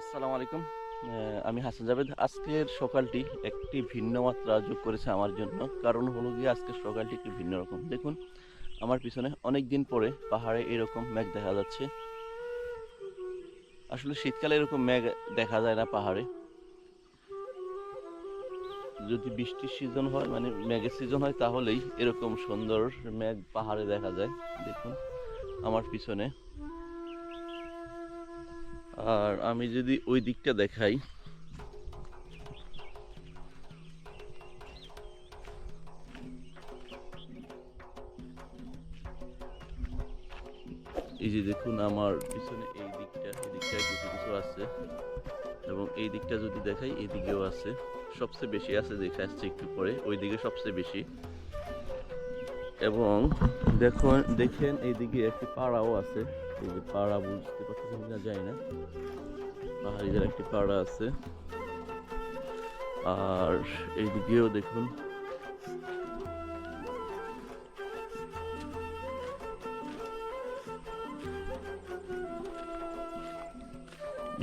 আসসালামু আলাইকুম। আমি হাসান জাভেদ। আজকের সকালটি একটি ভিন্ন মাত্রা যোগ করেছে আমার জন্য। কারণ হলো গিয়ে আজকের সকালটি একটি ভিন্ন রকম। দেখুন, আমার পিছনে অনেক দিন পরে পাহাড়ে এরকম মেঘ দেখা যাচ্ছে। আসলে শীতকালে এরকম মেঘ দেখা যায় না পাহাড়ে। যদি বৃষ্টির সিজন হয় মানে মেঘের সিজন হয়, তাহলেই এরকম সুন্দর মেঘ পাহাড়ে দেখা যায়। দেখুন, আমার পিছনে আর আমি যদি ওই দিকটা দেখাই। এই যে দেখুন আমার পিছনে এই দিকটা এই দিকটা কিছু কিছু আছে। এবং এই দিকটা যদি দেখাই, এই দিকেও আছে। সবচেয়ে বেশি আছে দেখে আসছে একটু পরে, ওই দিকে সবচেয়ে বেশি। এবং দেখুন, দেখেন এইদিকে একটি পাড়াও আছে। এই যে পাড়া বুঝতে পারতেছেন কিনা যায় না। পাহাড়িদের একটি পাড়া আছে। আর এইদিকেও দেখুন।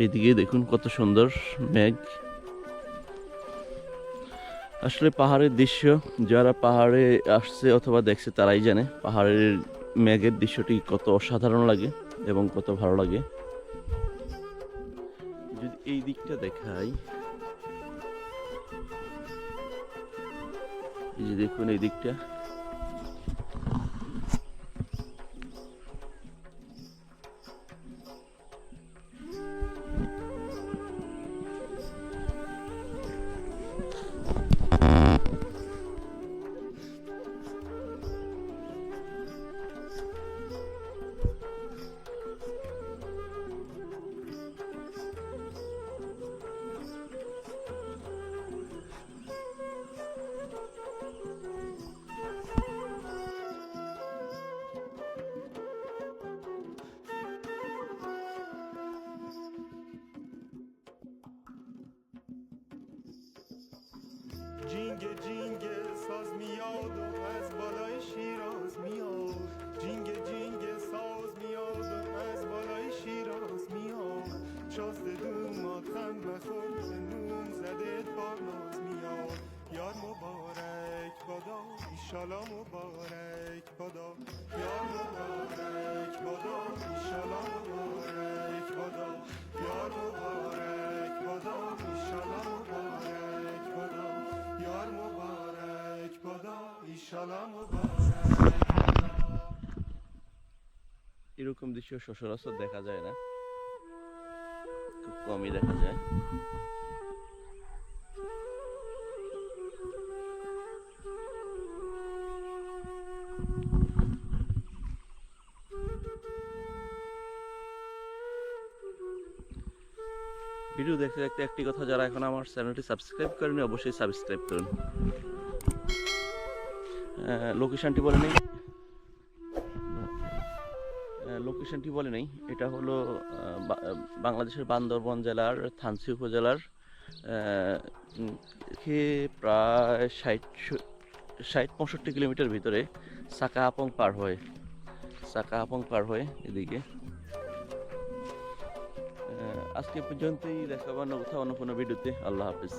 এইদিকে দেখুন কত সুন্দর মেঘ। আসলে পাহাড়ের দৃশ্য, যারা পাহাড়ে আসছে অথবা দেখছে তারাই জানে। পাহাড়ের মেঘের দৃশ্যটি কত অসাধারণ লাগে। এবং কত ভালো লাগে। যদি এই দিকটা দেখাই। এই যে দেখুন এই দিকটা। جینگ جینگ ساز میاد و از بالای شیراز میاد. جینگ جینگ ساز میاد و از بالای شیراز میاد. شازده دومات خم بخور نون زده پارناز میاد. یار مبارک بادا ایشالا مبارک بادا یار مبارک بادا ایشالا مبارک بادا یار مبارک এরকম দৃশ্য সচরাচর দেখা যায় না। খুব কমই দেখা যায়। ভিডিও দেখতে দেখতে একটি কথা যারা এখন আমার চ্যানেলটি সাবস্ক্রাইব করেনি, অবশ্যই সাবস্ক্রাইব করুন। লোকেশনটি বলে নেই। লোকেশনটি বলে নেই। এটা হলো বাংলাদেশের বান্দরবন জেলার, থানসি উপজেলার প্রায় ষাট ষাট পঁয়ষট্টি কিলোমিটার ভিতরে সাকা আপং পার হয়ে, সাকা আপং পার হয়ে এদিকে। আজকে পর্যন্তই দেখাবো অন্য কোথাও, অন্য কোনো ভিডিওতে। আল্লাহ হাফিজ।